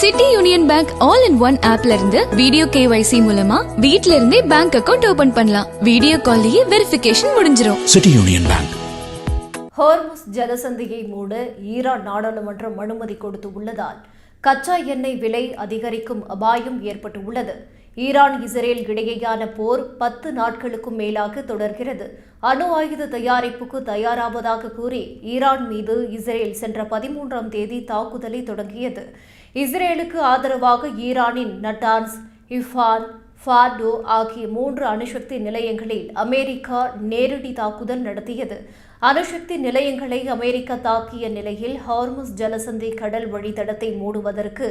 City Union Bank all in one ஆப்ல இருந்து video KYC மூலமா வீட்ல இருந்தே பேங்க் அக்கவுண்ட் ஓபன் பண்ணலாம். வீடியோ கால்லயே வெரிஃபிகேஷன் முடிஞ்சிரும். City Union Bank. ஹோர்முஸ் ஜலசந்தியை மூட ஈரான் நாடாளுமன்றம் அனுமதி கொடுத்து உள்ளதால் கச்சா எண்ணெய் விலை அதிகரிக்கும் அபாயம் ஏற்பட்டு உள்ளது. ஈரான் இஸ்ரேல் இடையேயான போர் பத்து நாட்களுக்கும் மேலாக தொடர்கிறது. அணு ஆயுத தயாரிப்புக்கு தயாராவதாக கூறி ஈரான் மீது இஸ்ரேல் சென்ற பதிமூன்றாம் தேதி தாக்குதலை தொடங்கியது. இஸ்ரேலுக்கு ஆதரவாக ஈரானின் நட்டான்ஸ் இஃபான் ஃபார்டோ ஆகிய மூன்று அணுசக்தி நிலையங்களில் அமெரிக்கா நேரடி தாக்குதல் நடத்தியது. அணுசக்தி நிலையங்களை அமெரிக்கா தாக்கிய நிலையில் ஹார்முஸ் ஜலசந்தி கடல் வழித்தடத்தை மூடுவதற்கு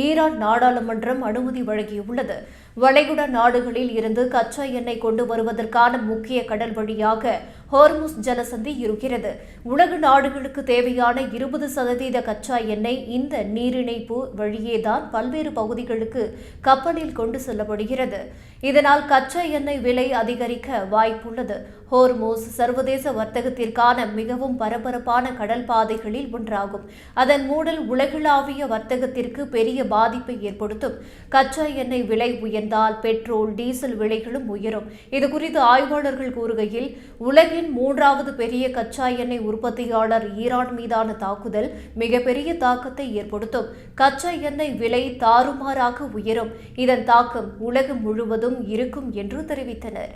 ஈரான் நாடாளுமன்றம் அனுமதி வழங்கியுள்ளது. வளைகுடா நாடுகளில் இருந்து கச்சா எண்ணெய் கொண்டு வருவதற்கான முக்கிய கடல் வழியாக ஹோர்முஸ் ஜலசந்தி இருக்கிறது. உலக நாடுகளுக்கு தேவையான இருபது சதவீத கச்சா எண்ணெய் இந்த நீரிணைப்பு வழியேதான் பல்வேறு பகுதிகளுக்கு கப்பலில் கொண்டு செல்லப்படுகிறது. இதனால் கச்சா எண்ணெய் விலை அதிகரிக்க வாய்ப்புள்ளது. ஹோர்மோஸ் சர்வதேச வர்த்தகத்திற்கான மிகவும் பரபரப்பான கடல் பாதைகளில் ஒன்றாகும். அதன் மூடல் உலகளாவிய வர்த்தகத்திற்கு பெரிய பாதிப்பை ஏற்படுத்தும். கச்சா எண்ணெய் விலை உயர்ந்தால் பெட்ரோல் டீசல் விலைகளும் உயரும். இதுகுறித்து ஆய்வாளர்கள் கூறுகையில் உலகின் மூன்றாவது பெரிய கச்சா எண்ணெய் உற்பத்தியாளர் ஈரான் மீதான தாக்குதல் மிகப்பெரிய தாக்கத்தை ஏற்படுத்தும். கச்சா எண்ணெய் விலை தாறுமாறாக உயரும். இதன் தாக்கம் உலகம் முழுவதும் இருக்கும் என்று தெரிவித்தனர்.